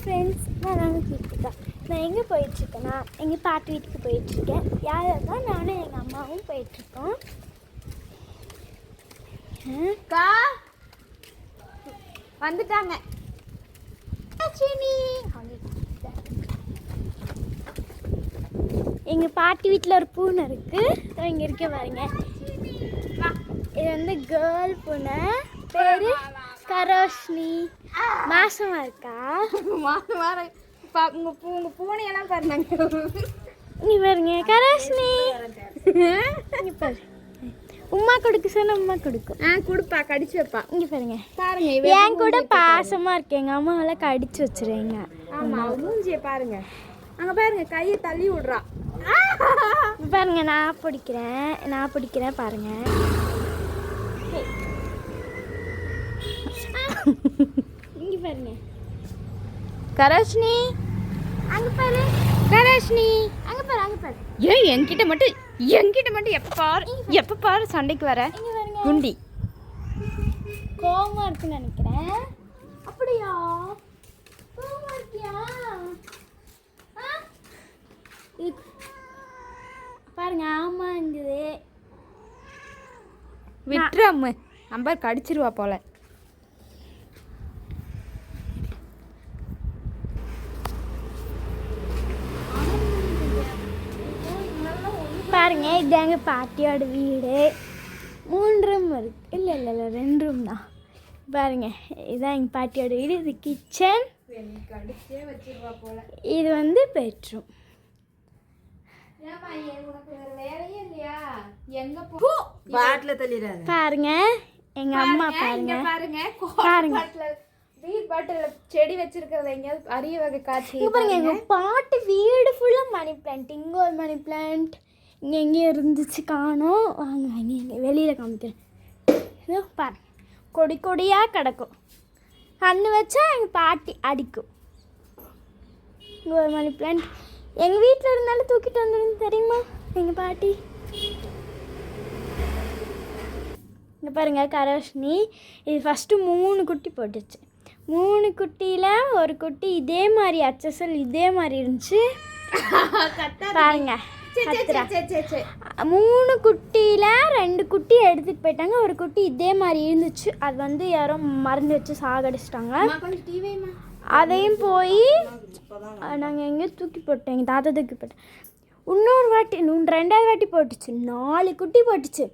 Friends நான் நாங்கள் கீர்த்திகா. நான் எங்கே போயிட்டுருக்கேன்னா எங்கள் பாட்டி வீட்டுக்கு போயிட்டுருக்கேன். யார் தான் நானும் எங்கள் அம்மாவும் போயிட்டுருக்கோம். அக்கா? வந்துட்டாங்க. எங்கள் பாட்டி வீட்டில் ஒரு பூனை இருக்குது இங்கே இருக்க பாருங்க. இது வந்து கேர்ள் பூனை. பேர் கரோஷ்னி. மாசமாக இருக்கா? வாரம் பா உங்க பூ உங்க பூனையெல்லாம் பாருங்க இங்கே பாருங்க கரோஷ்னி இங்கே பாரு. உமா கொடுக்க சொன்ன உமா கொடுக்கும் ஆ கொடுப்பா கடிச்சு வைப்பா. இங்கே பாருங்க. பாருங்க என் கூட பாசமாக இருக்கு. எங்கள் அம்மாவெல்லாம் கடிச்சு வச்சிருங்க ஆமா மூஞ்சிய பாருங்க. அங்க பாருங்க கையை தள்ளி விடுறா. பாருங்க நான் பிடிக்கிறேன். நான் பிடிக்கிறேன் பாருங்க. பாருங்க கரோஷினி? அங்க பாரு கரோஷினி! அங்க பாரு அங்க பாரு ஏன் என்கிட்ட மட்டும் என்கிட்ட மட்டும் எப்ப பாரு எப்ப பாரு சண்டைக்கு வர? குண்டி. கோவமா இருக்குன்னு நினைக்கிறேன். அப்படியா? கோவமா இருக்கியா? பாருங்க ஆமாங்குது விட்டுரு அம்மு. நம்பர் கடிச்சிருவா போல. பாருங்க இது எங்கள் பாட்டியோட வீடு. மூணு ரூம் இருக்கு. இல்லை இல்லை இல்லை ரெண்டு ரூம் தான். பாருங்க இதுதான் எங்கள் பாட்டியோட வீடு. இது கிச்சன் இது வந்து பெட்ரூம் எங்க பாருங்க எங்கள் அம்மா பாருங்க பாருங்க. பாருங்க. பாட்டில பீர் பாட்டில செடி வச்சிருக்கிறத எங்கேயாவது அரிய வகை காட்சி இங்கே பாருங்க எங்கள் பாட்டு வீடு ஃபுல்லாக மணி பிளான்ட் இங்கே ஒரு மணி பிளான்ட் இங்கே எங்கேயும் இருந்துச்சு காணோம் வாங்க வாங்க இங்கே வெளியில் காமிக்கிறேன். பாருங்க. கொடி கொடியாக கிடக்கும். கண்ணு வச்சா எங்கள் பாட்டி அடிக்கும். இங்கே ஒரு மணி பிளான்ட் எங்கள் வீட்டில் இருந்தாலும் தூக்கிட்டு வந்துருந்து தெரியுமா? எங்கள் பாட்டி? இங்கே பாருங்க கரோஷினி. இது ஃபஸ்ட்டு மூணு குட்டி போட்டுச்சு. மூணு குட்டியில் ஒரு குட்டி இதே மாதிரி அச்சசல் இதே மாதிரி இருந்துச்சு. பாருங்க. கத்துறா. மூணு குட்டியில் ரெண்டு குட்டி எடுத்துகிட்டு போயிட்டாங்க. ஒரு குட்டி இதே மாதிரி இருந்துச்சு. அது வந்து யாரோ மருந்து வச்சு சாகடிச்சிட்டாங்க. அதையும் போய் நாங்கள் எங்கேயோ தூக்கி போட்டோம். எங்கள் தாத்தா தூக்கி போட்டோம் இன்னொரு வாட்டி இன்னும் ரெண்டாவது வாட்டி போட்டுச்சு. நாலு குட்டி போட்டுச்சு.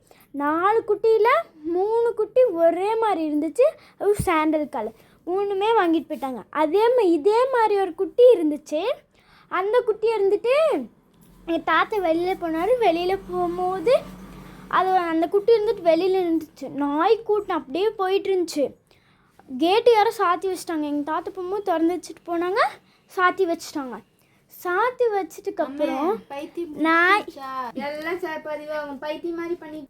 நாலு குட்டியில் மூணு குட்டி ஒரே மாதிரி இருந்துச்சு. அது சாண்டல் கலர் மூணுமே வாங்கிட்டு போயிட்டாங்க. அதே மாதிரி இதே மாதிரி ஒரு குட்டி இருந்துச்சு. அந்த குட்டி இருந்துட்டு எங்கள் தாத்தா வெளியில் போனார். வெளியில் போகும்போது அது அந்த குட்டி இருந்துட்டு வெளியில் இருந்துச்சு நாய் கூட்டம் அப்படியே போயிட்டு இருந்துச்சு கேட்டு யாரோ சாத்தி வச்சிட்டாங்க. எங்கள் தாத்தா போகும்போது திறந்து வச்சுட்டு போனாங்க. சாத்தி வச்சிட்டாங்க. சாத்தி வச்சதுக்கு அப்புறம் நாய் எல்லாம் பைத்தியம் மாதிரி பண்ணி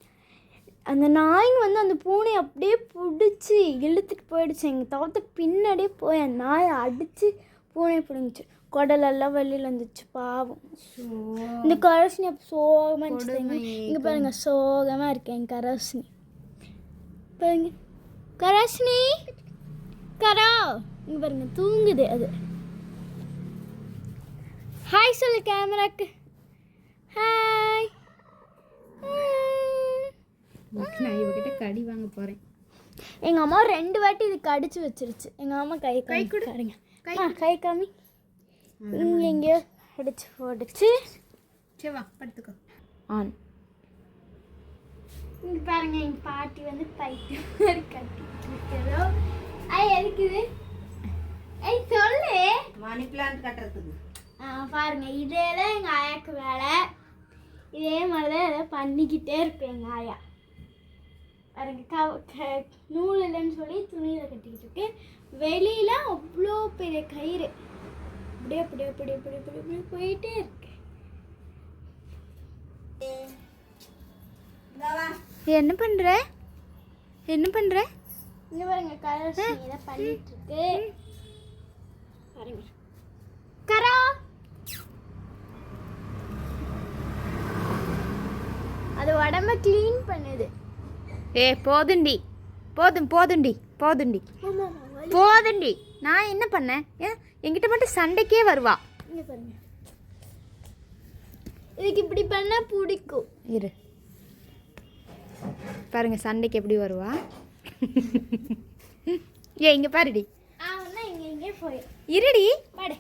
அந்த நாய்ங்க வந்து அந்த பூனையை அப்படியே பிடிச்சி இழுத்துட்டு போயிடுச்சு. எங்கள் தாத்தா பின்னாடியே போய் அந்த நாயை அடித்து பூனையை பிடிங்கிச்சு. குடலெல்லாம் வெளியில் வந்துச்சு பாவம். இந்த கரோசினி அப்போ சோகமாக இருந்துச்சு இங்கே பாருங்க சோகமாக இருக்கேன் கரோசினி. பாருங்க. கரோசினி! கரா! இங்கே பாருங்க தூங்குது அது. ஹாய் சொல்லு கேமராக்கு. ஹாய் நான் இவகிட்ட கடி வாங்க போறேன். எங்கள் அம்மா ரெண்டு வாட்டி இது கடிச்சு வச்சிருச்சு. எங்கள் அம்மா கை கை கொடுங்க ஆ கை காமி. இங்கே எங்கேயோ அடிச்சு போட்டுச்சு சரி வா படுத்துக்கோ. ஆன். இங்க பாருங்க எங்க பாட்டி வந்து பைத்தியம் மாதிரி கட்டிட்டு இருக்கிறோம் ஐ எதுக்குது ஐ சொல்லு. மணி பிளான்ட் கட்டுறதுக்கு. ஆ, பாருங்க இதே தான் எங்கள் ஆயாக்கு வேலை. இதே மாதிரி தான் எதாவது பண்ணிக்கிட்டே இருப்பேன் எங்கள் ஆயா. பாருங்க க நூல் இல்லைன்னு சொல்லி துணியில் கட்டிக்கிட்டு இருக்கு. வெளியில் அவ்வளோ பெரிய கயிறு. அப்படியே அப்படியே அப்படியே அப்படியே அப்படியே அப்படியே போயிட்டே இருக்கு. என்ன பண்ற? என்ன பண்ற? இங்க பாருங்க கலர்ஸ் இதை பண்ணிட்டு இருக்கு பாருங்க. கரா. அது உடம்ப க்ளீன் பண்ணுது. ஏ போதுண்டி. போதும் போதுண்டி போதுண்டி. ஆமா ஆமா போதுண்டி நான் என்ன பண்ணேன்? என்கிட்ட மட்டும் சண்டைக்கே வருவா. இதுக்கு இப்படி பண்ணா பிடிக்கும். இரு. பாருங்க சண்டைக்கு எப்படி வருவா? ஏ இங்க பாருடி. இருடி. பாடு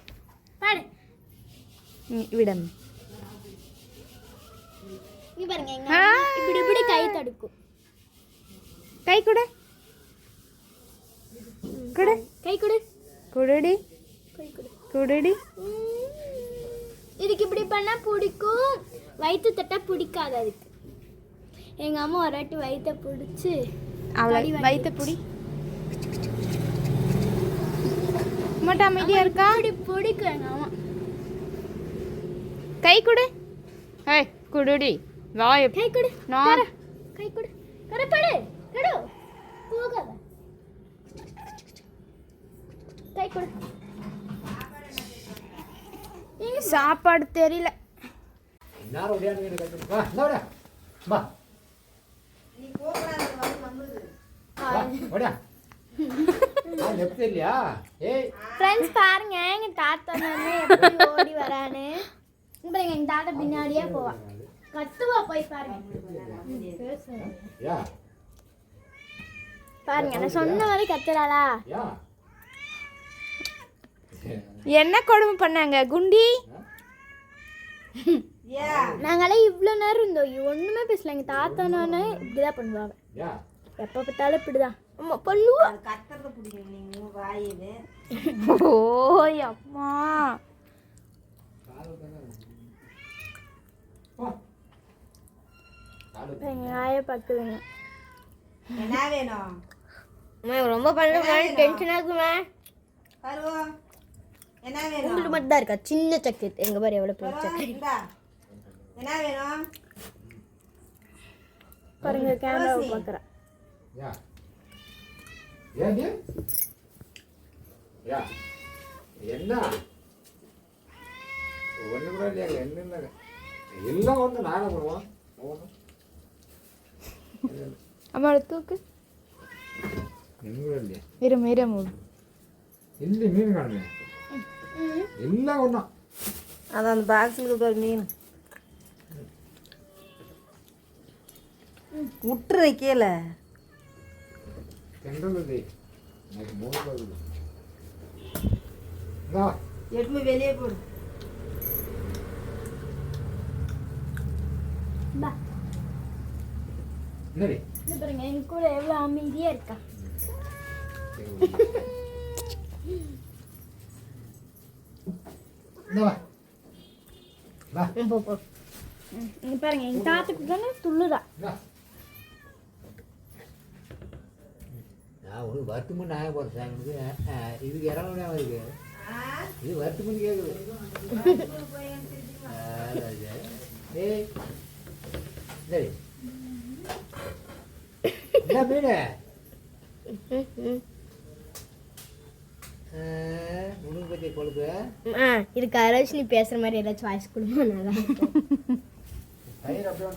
பாடு. விடம் இப்படி இப்படி கை தடுக்கும். கை கொடு. கொடு. கை கொடு. குடுடி. கை கொடு. குடுடி. இதுக்கு இப்படி பண்ணா பிடிக்கும். வயிற்று தட்டா பிடிக்காது அதுக்கு. எங்க அம்மா ஒரு வாட்டி வயிற்ற பிடிச்சி அவளை வயிற்ற புடி. மட்டும் அமைதியா இருக்கா? இப்படி பிடிக்கும் எங்க அம்மா. கை கொடு. ஏய் குடுடி. வாய கை கொடு. நான். கை கொடு. கரப்படு கடு போகாத கை கொடு எங்க சாப்பாடு தெரியல எல்லாரும் ஒடியாந்து வீடு கட்டு வா இந்த விட வா வா ஒடியா இல்லையா? ஏய். ஃப்ரெண்ட்ஸ் பாருங்க எங்க தாத்தா நானே எப்படி ஓடி பாருங்க எங்க தாத்தா பின்னாடியே போவா. கத்துவா போய் பாருங்க. யா. பாருங்க நான் சொன்ன மாதிரி கத்துறாளா? யா. என்ன கொடுமை பண்ணாங்க? குண்டி? நாங்களே இவ்வளோ நேரம் இருந்தோம். ஒண்ணுமே பேசல. எங்க தாத்தா நானே இப்படிதான் பண்ணுவாங்க. யா எப்போ பார்த்தாலும் இப்படிதான். அம்மா பண்ணுவா. ஓய் அம்மா. ஆய பார்க்குதுங்க என்ன வேணும்? ரொம்ப பண்ணுற டென்ஷனாக இருக்குமே வேணும்? உங்களுக்கு மட்டும் தான் இருக்கா? சின்ன சக்கரை. எங்க பாரு எவ்வளோ பெரிய இந்தா. என்ன வேணும்? பாருங்க கேமராவை பார்க்குறா யா. ஏண்டி? யா. என்ன? ஒன்று கூட இல்லையா? என்ன எல்லாம் ஒன்று நானே பண்ணுவோம் ஒன்று அம்மாவோட தூக்கு. என்ன கூட இல்லையா? இரம் இரம் இல்லை மீன் காணுமே. எல்லாம் ஒன்றா அது அந்த பாக்ஸில் ஒரு மீன். விட்டுரு பேர் இருக்குது இந்தா, எட்டுமே வெளியே போடு. பா. என்னடி? இது பாருங்க எங்க கூட எவ்வளோ அமைதியா இருக்கா? இங்க பாருங்க எங்க தாத்துக்கு தானே துள்ளுதா. நான் உனக்கு வருத்தமும் நியாயம் போடுறேன் சாங்களுக்கு இதுக்கு இறங்க இருக்கு இது வருத்தமும் கேட்குது ஏய் சரி என்ன மீன் உனக்கு பற்றிய கொழுப்பு இதுக்கு யாராச்சும் நீ பேசுற மாதிரி ஏதாச்சும் வாய்ஸ் கொடுமா நல்லா இருக்கும். தயிர் அப்படியே